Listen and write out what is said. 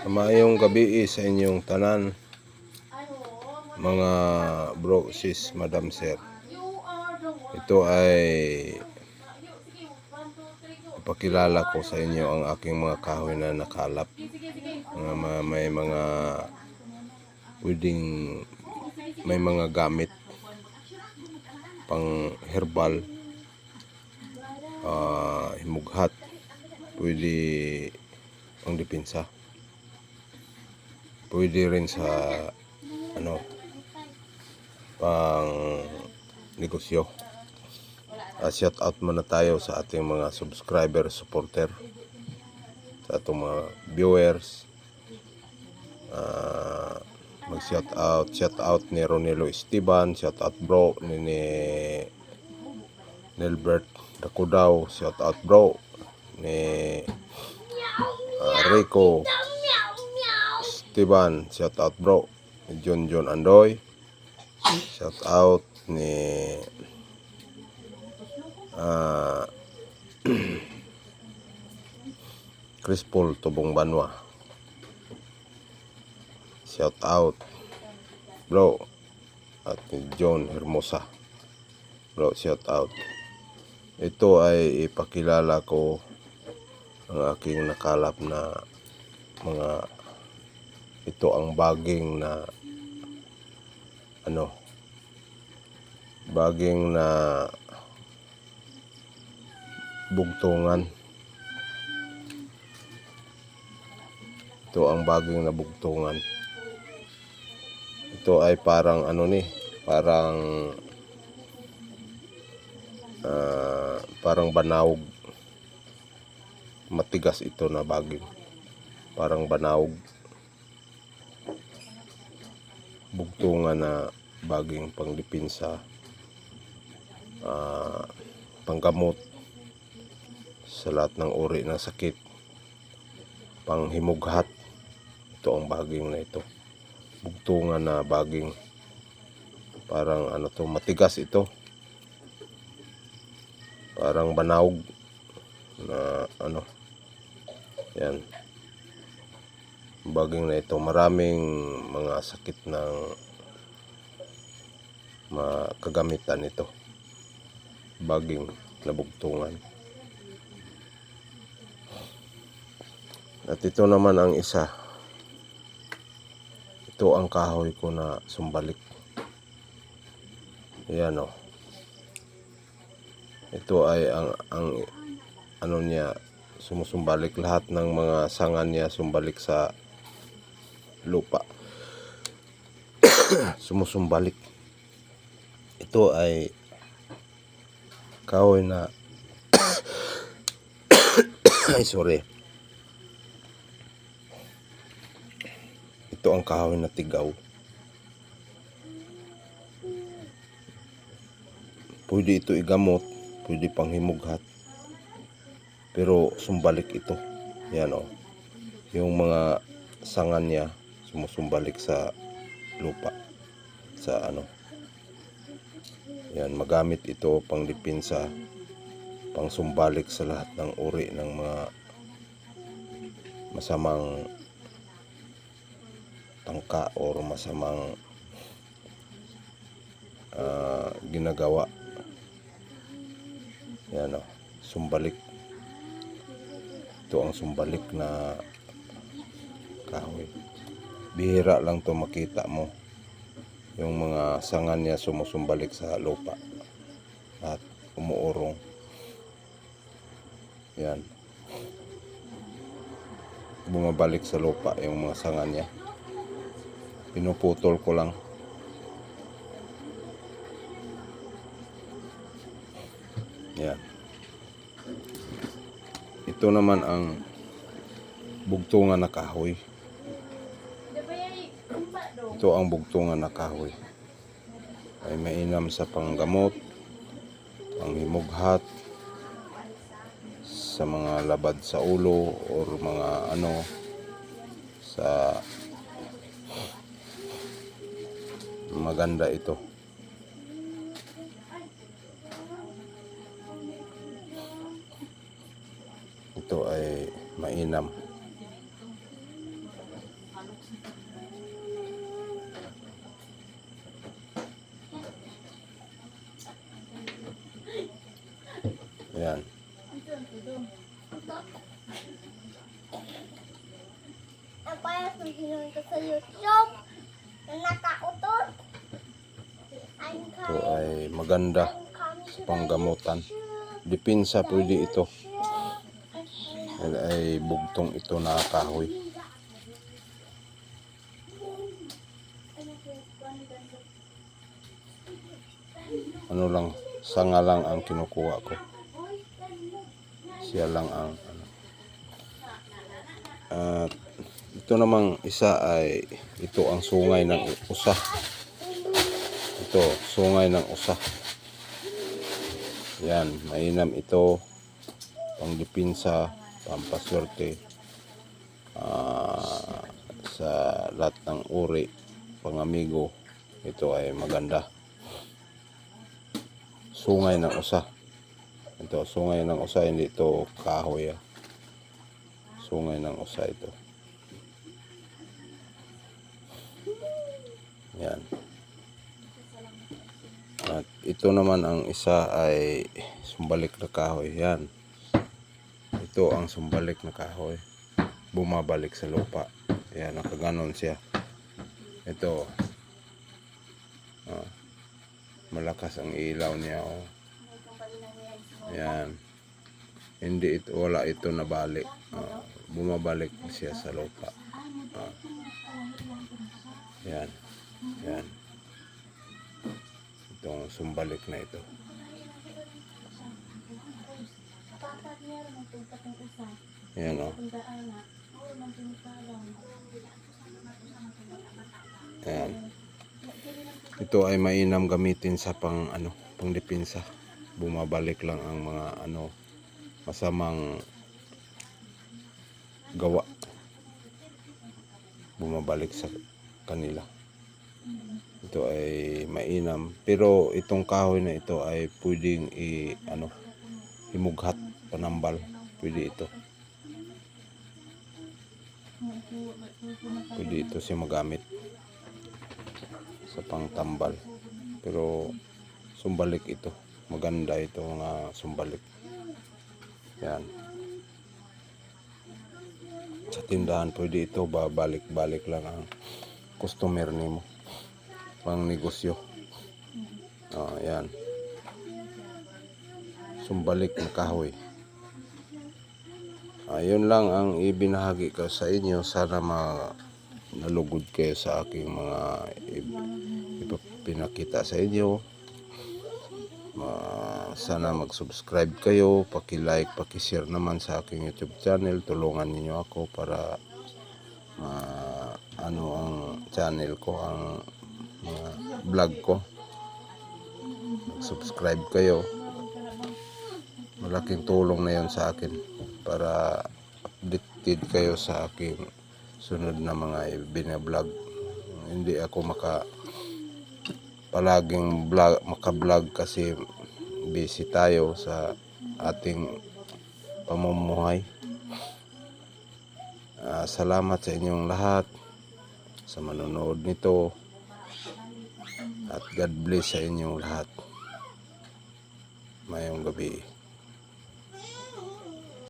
Mayong gabi sa inyong tanan, mga bro, sis, madam, sir. Ito ay ipakilala ko sa inyo ang aking mga kahoy na nakalap. Mga, may mga pwedeng may mga gamit pang herbal ah, himughat pwede pang depensa pwede rin sa ano pang negosyo. Uh, shout out muna tayo sa ating mga subscriber supporter sa atong mga viewers. Ah, mag shout out shout out ni Ronelo Esteban shout out bro ni, ni Nelbert Dakudaw shout out bro ni ah, Rico Esteban shout out bro. John John Andoy. Shout out ni ah Chris Paul Tubong Banwa. Shout out bro. At ni John Hermosa. Bro shout out. Ito ay ipakilala ko ang aking nakalap na mga ito ang baging na ano baging na bugtungan. Ito ang baging na bugtungan. Ito ay parang ano ni parang ah, parang banawg matigas ito na baging. Parang banawg bugtungan na baging pangdipinsa ah, panggamot sa lahat ng uri ng sakit panghimughat. Ito ang baging na ito. Bugtungan na baging. Parang ano to matigas ito. Parang banawg na ano. Yan baging na ito. Maraming mga sakit ng makagamitan ito. Baging na bugtungan at ito naman ang isa. Ito ang kahoy ko na sumbalik. Yan o ito ay ang ang ano niya sumusumbalik. Lahat ng mga sanga niya sumbalik sa lupa. Sumusumbalik. Ito ay kahoy na ay sorry. Ito ang kahoy na tigaw. Pwede ito igamot pwede pang himughat. Pero sumbalik ito. Yan o yung mga sangan niya sumusumbalik sa lupa sa ano. Yan magamit ito pang dipinsa pang sumbalik sa lahat ng uri ng mga masamang tangka or masamang ah, ginagawa. Yan o sumbalik. Ito ang sumbalik na kahoy bihira lang to makita mo. Yung mga sangan niya sumusumbalik sa lupa. At umuurong. Yan. Bumabalik sa lupa yung mga sangan niya. Pinuputol ko lang. Yan. Ito naman ang bugtungan na kahoy ito ang bugtungan na kahoy. Ay mainam sa panggamot panghimughat sa mga labad sa ulo or mga ano sa maganda ito. Ito ay mainam Yan. Ang payas ng hinuhin ko sa YouTube na nakautot. Ito ay maganda sa panggamutan. Dipinsa pwede ito. Yan ay bugtong ito na kahoy. Ano lang, sanga lang ang kinukuha ko. Siya lang ang ano. At ito namang isa ay ito ang sungay ng usa. Ito, sungay ng usa. Yan, mainam ito. Pangdipinsa, pampaswerte. Ah, sa lahat ng uri, pangamigo. Ito ay maganda. Sungay ng usa. Ito, sungay ng usa, hindi ito kahoy. Ah. Sungay ng usa ito. Yan. At ito naman ang isa ay sumbalik na kahoy. Yan. Ito ang sumbalik na kahoy. Bumabalik sa lupa. Yan, nakaganon siya. Ito. Ah, malakas ang ilaw niya. Oh. Yan. Hindi ito, wala ito nabalik. Ah, bumabalik siya sa lupa. Ah. Yan. Yan. Itong sumbalik na ito. Yan o. Yan. Ito ay mainam gamitin sa pang ano, pang depensa. Bumabalik lang ang mga ano masamang gawa. Bumabalik sa kanila. Ito ay mainam. Pero itong kahoy na ito ay pwedeng i ano himughat panambal. Pwede ito. Pwede ito siya magamit sa pangtambal. Pero sumbalik ito. Maganda ito mga sumbalik. Yan. Sa tindahan pwede ito babalik-balik lang ang customer nimo pang negosyo. Oh, yan. Sumbalik na kahoy. Ayun lang ang ibinahagi ko sa inyo. Sana ma nalugod kayo sa aking mga ip- ipinakita sa inyo. Ma- sana mag-subscribe kayo, paki-like, paki-share naman sa aking YouTube channel. Tulungan niyo ako para ma- ano ang channel ko, ang mga vlog ko. Mag-subscribe kayo. Malaking tulong na yon sa akin para updated kayo sa aking sunod na mga binablog. Hindi ako maka palaging vlog, maka-vlog kasi busy tayo sa ating pamumuhay. Ah, salamat sa inyong lahat sa manonood nito at God bless sa inyong lahat. Mayong gabi.